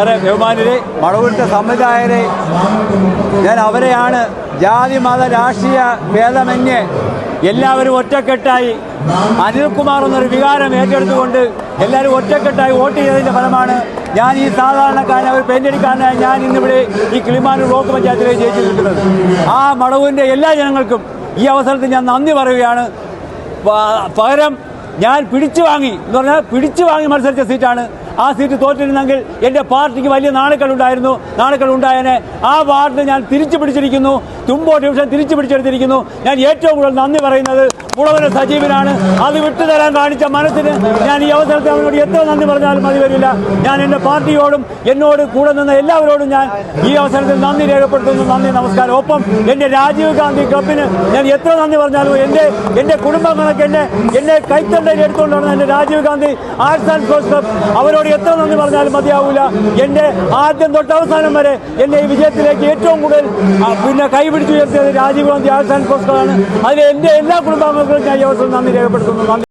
ഏറെ ബഹുമാനരെ മടവുറ്റ സംവിധായകരെ ഞാൻ അവരെയാണ് ജാതി മത രാഷ്ട്രീയ ഭേദമന്യേ എല്ലാവരും ഒറ്റക്കെട്ടായി അനിൽകുമാർ എന്നൊരു വികാരം ഏറ്റെടുത്തുകൊണ്ട് എല്ലാവരും ഒറ്റക്കെട്ടായി വോട്ട് ചെയ്തതിന്റെ ഫലമാണ് ഞാൻ ഈ സാധാരണക്കാരനെ ഒരു പെയിന്റടിക്കാരനായ ഞാൻ ഇന്നിവിടെ ഈ കിളിമാനൂർ ബ്ലോക്ക് പഞ്ചായത്തിലേക്ക് ജയിച്ചു നിൽക്കുന്നത് ആ മടവൂരിന്റെ എല്ലാ ജനങ്ങൾക്കും ഈ അവസരത്തിൽ ഞാൻ നന്ദി പറയുകയാണ്. പകരം ഞാൻ പിടിച്ചു വാങ്ങി എന്ന് പറഞ്ഞാൽ പിടിച്ചു വാങ്ങി മത്സരിച്ച സീറ്റാണ് ആ സീറ്റ് തോറ്റിരുന്നെങ്കിൽ എന്റെ പാർട്ടിക്ക് വലിയ നാണക്കൾ ഉണ്ടായനെ ആ വാർഡ് ഞാൻ തിരിച്ചു പിടിച്ചിരിക്കുന്നു തുമ്പോ ഡിവിഷൻ തിരിച്ചു പിടിച്ചെടുത്തിരിക്കുന്നു ഞാൻ ഏറ്റവും കൂടുതൽ നന്ദി പറയുന്നത് മുളവന സജീവനാണ്. അത് വിട്ടുതരാൻ കാണിച്ച മനസ്സിന് ഞാൻ ഈ അവസരത്തിൽ അവനോട് എത്ര നന്ദി പറഞ്ഞാലും മതി വരില്ല. ഞാൻ എന്റെ പാർട്ടിയോടും എന്നോട് കൂടെ നിന്ന എല്ലാവരോടും ഞാൻ ഈ അവസരത്തിൽ നന്ദി രേഖപ്പെടുത്തുന്നു. നന്ദി നമസ്കാരം. ഒപ്പം എന്റെ രാജീവ് ഗാന്ധി ക്ലബിന് ഞാൻ എത്ര നന്ദി പറഞ്ഞാലും എന്റെ എന്റെ കുടുംബങ്ങളൊക്കെ എന്നെ എന്നെ കൈത്തണ്ടയിൽ എടുത്തുകൊണ്ടാണ് എന്റെ Rajiv Gandhi arts and sports club അവരോട് എത്ര നന്ദി പറഞ്ഞാലും മതിയാവില്ല എന്റെ ആദ്യം തൊട്ടവസാനം വരെ എന്നെ ഈ വിജയത്തിലേക്ക് ഏറ്റവും കൂടുതൽ പിന്നെ കൈപിടിച്ചുയർത്തിയത് Rajiv Gandhi arts and sports ക്ലബാണ്. അതിൽ എന്റെ എല്ലാ കുടുംബാംഗങ്ങൾക്കും ഞാൻ ഈ അവസരം നന്ദി.